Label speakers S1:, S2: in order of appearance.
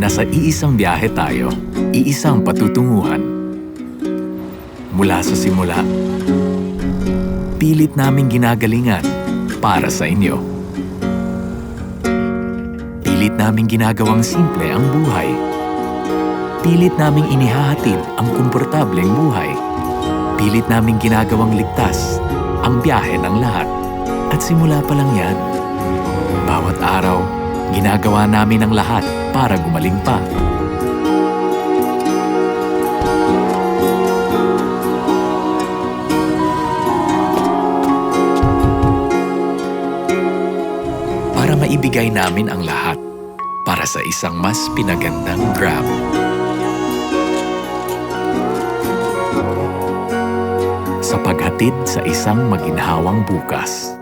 S1: Nasa iisang biyahe tayo, iisang patutunguhan. Mula sa simula, pilit naming ginagalingan para sa inyo. Pilit naming ginagawang simple ang buhay. Pilit naming inihahatid ang komportableng buhay. Pilit naming ginagawang ligtas ang biyahe ng lahat. At simula pa lang yan, bawat araw, ginagawa namin ang lahat para gumaling pa. Para maibigay namin ang lahat para sa isang mas pinagandang Grab. Sa paghatid sa isang maginhawang bukas.